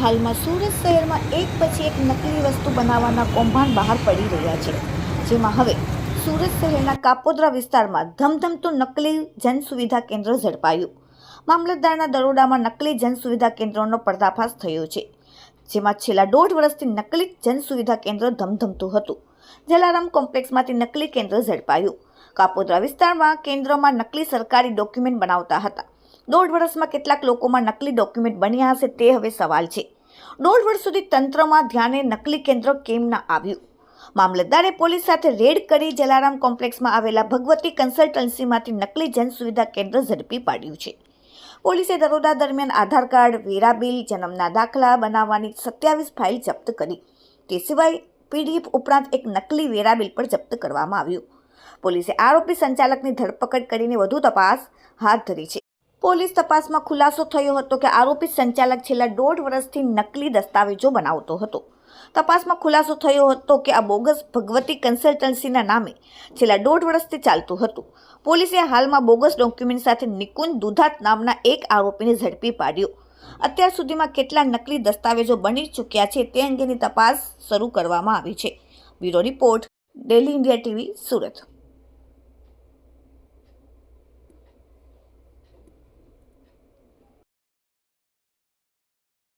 હાલમાં સુરત શહેરમાં એક પછી એક નકલી વસ્તુ બનાવવાના કૌભાંડ બહાર પડી રહ્યા છે. જેમાં હવે સુરત શહેરના કાપોદ્રા વિસ્તારમાં ધમધમતું નકલી જન સુવિધા કેન્દ્ર ઝડપાયું. મામલતદારના દરોડામાં નકલી જન સુવિધા કેન્દ્રનો પર્દાફાશ થયો છે. જેમાં છેલ્લા દોઢ વર્ષથી નકલી જન સુવિધા કેન્દ્ર ધમધમતું હતું. જલારામ કોમ્પ્લેક્સમાંથી નકલી કેન્દ્ર ઝડપાયું. કાપોદ્રા વિસ્તારમાં કેન્દ્રમાં નકલી સરકારી ડોક્યુમેન્ટ બનાવતા હતા. દોઢ વર્ષમાં કેટલાક લોકોમાં નકલી ડોક્યુમેન્ટ બન્યા હશે તે હવે સવાલ છે. દોઢ વર્ષ સુધી તંત્રમાં ધ્યાને નકલી કેન્દ્ર કેમ ના આવ્યું? મામલતદારે પોલીસ સાથે રેડ કરી જલારામ કોમ્પ્લેક્સમાં આવેલા ભગવતી કન્સલ્ટન્સીમાંથી નકલી જન સુવિધા કેન્દ્ર ઝડપી પાડ્યું છે. પોલીસે દરોડા દરમિયાન આધાર કાર્ડ, વેરા બિલ, જન્મના દાખલા બનાવવાની સત્યાવીસ ફાઇલ જપ્ત કરી. તે સિવાય પીડીએફ ઉપરાંત એક નકલી વેરા બિલ પણ જપ્ત કરવામાં આવ્યું. પોલીસે આરોપી સંચાલકની ધરપકડ કરીને વધુ તપાસ હાથ ધરી છે. પોલીસ તપાસમાં ખુલાસો થયો હતો કે આરોપી સંચાલક છેલ્લા દોઢ વર્ષથી નકલી દસ્તાવેજો બનાવતો હતો. તપાસમાં ખુલાસો થયો હતો કે આ બોગસ ભગવતી કન્સલ્ટન્સીના નામે છેલ્લા દોઢ વર્ષથી ચાલતું હતું. પોલીસે હાલમાં બોગસ ડોક્યુમેન્ટ સાથે નિકુંજ દુધાત નામના એક આરોપીને ઝડપી પાડ્યો. અત્યાર સુધીમાં કેટલા નકલી દસ્તાવેજો બની ચૂક્યા છે તે અંગેની તપાસ શરૂ કરવામાં આવી છે. Bureau report, daily India TV, Surat.